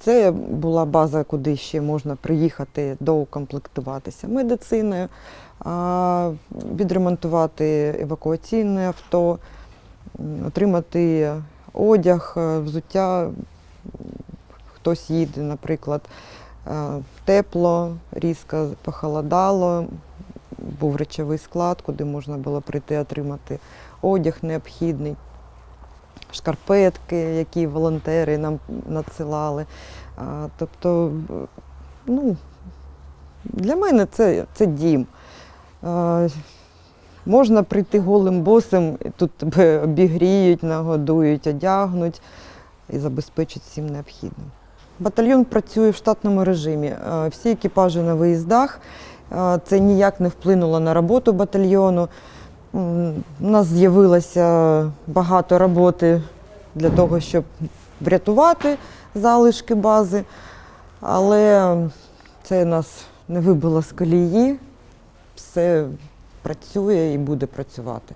Це була база, куди ще можна приїхати доукомплектуватися медициною, відремонтувати евакуаційне авто, отримати одяг, е, взуття. Хтось їде, наприклад, е, тепло, різко похолодало, був речовий склад, куди можна було прийти отримати одяг необхідний, шкарпетки, які волонтери нам надсилали. Тобто, ну, для мене це, це дім. Можна прийти голим босим, тут тебе обігріють, нагодують, одягнуть і забезпечать всім необхідним. Батальйон працює в штатному режимі. Всі екіпажі на виїздах. Це ніяк не вплинуло на роботу батальйону. У нас з'явилося багато роботи для того, щоб врятувати залишки бази, але це нас не вибило з колії. Все працює і буде працювати.